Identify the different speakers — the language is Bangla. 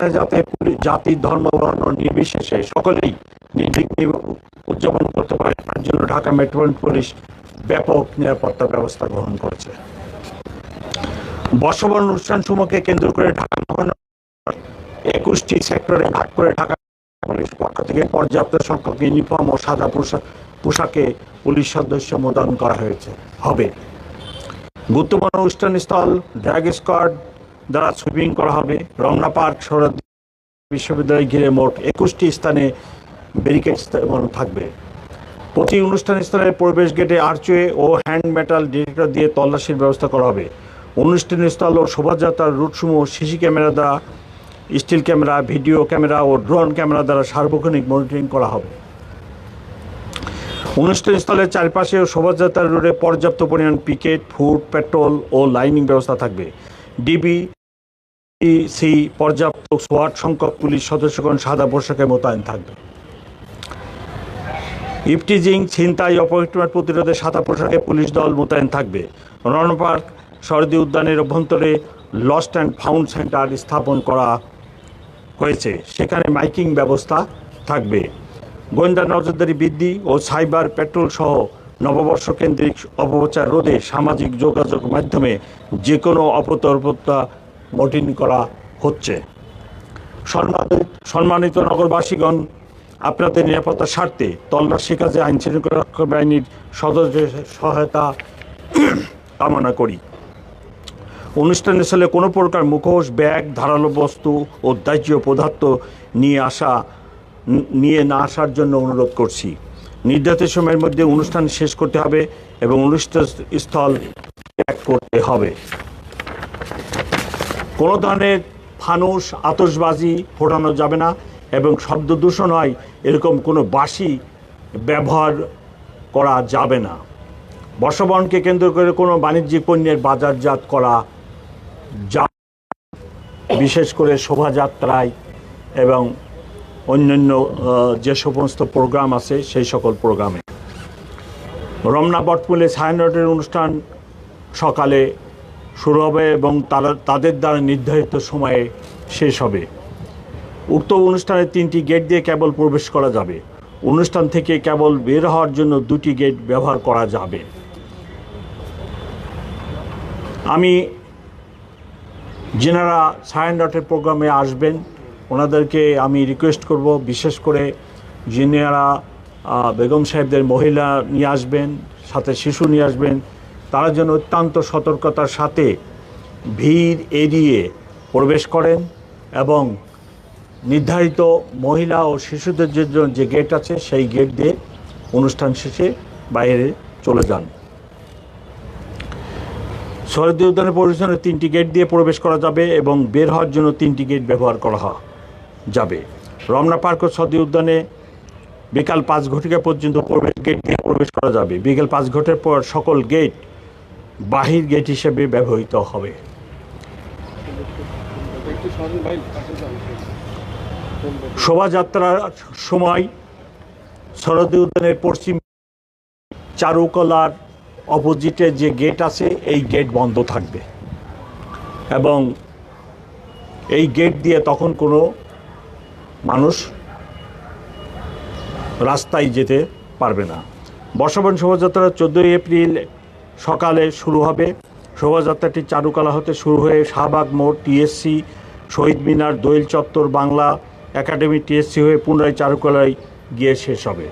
Speaker 1: যাতে জাতি, ধর্ম, বর্ণ নির্বিশেষে সকলেই নির্বিঘ্নে উদযাপন করতে পারে। তার জন্য ঢাকা মেট্রোপলিটন পুলিশ ব্যাপক নিরাপত্তা ব্যবস্থা গ্রহণ করেছে। বর্ষবরণ অনুষ্ঠান সমূহকে কেন্দ্র করে ঢাকা মহানগর একুশটি সেক্টরে ভাগ করে ঢাকা পুলিশ পক্ষ থেকে পর্যাপ্ত সংখ্যক ইউনিফর্ম ও সাদা পোশাক পোশাকে পুলিশ সদস্য মোতায়েন করা হয়েছে। হবে। গুরুত্বপূর্ণ অনুষ্ঠান স্থল, ড্রাগ স্কোয়াড দ্বারা সুইপিং করা হবে। রমনা পার্ক সরদ বিশ্ববিদ্যালয় ঘিরে মোট একুশটি স্থানে ব্যারিকেড থাকবে। প্রতি অনুষ্ঠান স্থলের প্রবেশ গেটে আর্চওয়ে ও হ্যান্ড মেটাল ডিটেক্টর দিয়ে তল্লাশির ব্যবস্থা করা হবে। অনুষ্ঠান স্থল ও শোভাযাত্রার রুটসমূহ সিসি ক্যামেরা দ্বারা, স্টিল ক্যামেরা, ভিডিও ক্যামেরা ও ড্রোন ক্যামেরা দ্বারা সার্বক্ষণিক মনিটরিং করা হবে। অনুষ্ঠান স্থলের চারপাশে ও শোভাযাত্রার রোডে পর্যাপ্ত পরিমাণ পিকেট ফুড পেট্রোল ও লাইনিং ব্যবস্থা থাকবে। ডিবি সি পর্যাপ্ত সোয়াট সংখ্যক পুলিশ সদস্যগণ সাদা পোশাকে মোতায়েন থাকবে। ইফটিজিং, ছিনতাই অপহরণ প্রতিরোধে সাদা পোশাকে পুলিশ দল মোতায়েন থাকবে। রণ পার্ক শরদী উদ্যানের অভ্যন্তরে লস্ট অ্যান্ড ফাউন্ড সেন্টার স্থাপন করা হয়েছে। সেখানে মাইকিং ব্যবস্থা থাকবে। গোয়েন্দা নজরদারি বৃদ্ধি ও সাইবার পেট্রোল সহ নববর্ষ কেন্দ্রিক অপপ্রচার রোধে সামাজিক যোগাযোগ মাধ্যমে যে কোনো অপতর্পতা মটিন করা হচ্ছে। সম্মানিত সম্মানিত নগরবাসীগণ, আপনাদের নিরাপত্তার স্বার্থে তল্লাশি কাজে আইন শৃঙ্খলা বাহিনীর সদস্যের সহায়তা কামনা করি। অনুষ্ঠানে স্থলে কোনো প্রকার মুখোশ, ব্যাগ, ধারালো বস্তু ও দাহ্য পদার্থ নিয়ে আসা নিয়ে না আসার জন্য অনুরোধ করছি। নির্ধারিত সময়ের মধ্যে অনুষ্ঠান শেষ করতে হবে এবং অনুষ্ঠান স্থল ত্যাগ করতে হবে। কোনো ধরনের ফানুস আতসবাজি ফোটানো যাবে না এবং শব্দ দূষণ হয়, এরকম কোনো বাসি ব্যবহার করা যাবে না। বর্ষবরণকে কেন্দ্র করে কোনো বাণিজ্যিক পণ্যের বাজারজাত করা যা বিশেষ করে শোভাযাত্রায় এবং অন্যান্য যে সমস্ত প্রোগ্রাম আছে সেই সকল প্রোগ্রামে। রমনা বটমূলে ছায়ানটের অনুষ্ঠান সকালে শুরু হবে এবং তারা, তাদের দ্বারা নির্ধারিত সময়ে শেষ হবে। উক্ত অনুষ্ঠানে তিনটি গেট দিয়ে কেবল প্রবেশ করা যাবে। অনুষ্ঠান থেকে কেবল বের হওয়ার জন্য দুটি গেট ব্যবহার করা যাবে। আমি যেনারা সায়ন ডটের প্রোগ্রামে আসবেন, ওনাদেরকে আমি রিকোয়েস্ট করব, বিশেষ করে যিনারা বেগম সাহেবদের মহিলা নিয়ে আসবেন, সাথে শিশু নিয়ে আসবেন তারা যেন অত্যন্ত সতর্কতার সাথে ভিড় এড়িয়ে প্রবেশ করেন এবং নির্ধারিত মহিলা ও শিশুদের জন্য যে গেট আছে সেই গেট দিয়ে অনুষ্ঠান শেষে বাইরে চলে যান। শরদী উদ্যানের পরিবেশনে তিনটি গেট দিয়ে প্রবেশ করা যাবে এবং বের হওয়ার জন্য তিনটি গেট ব্যবহার করা যাবে। রমনা পার্ক ও সদী উদ্যানে বিকাল পাঁচ ঘটিকা পর্যন্ত প্রবেশ গেট দিয়ে প্রবেশ করা যাবে। বিকেল পাঁচ ঘটের পর সকল গেট বাহির গেট হিসেবে ব্যবহৃত হবে। শোভাযাত্রার সময় শরদী উদ্যানের পশ্চিম চারুকলার অপোজিটে যে গেট আছে, এই গেট বন্ধ থাকবে। এবং এই গেট দিয়ে তখন কোনো মানুষ রাস্তায় যেতে পারবে না। বর্ষবরণ শোভাযাত্রা চোদ্দোই এপ্রিল সকালে শুরু হবে। শোভাযাত্রাটি চারুকলা হতে শুরু হয়ে শাহবাগ মোড়, টিএসসি, শহীদ মিনার, দোয়েল চত্বর, বাংলা একাডেমি, টিএসসি হয়ে পুনরায় চারুকলায় গিয়ে শেষ হবে।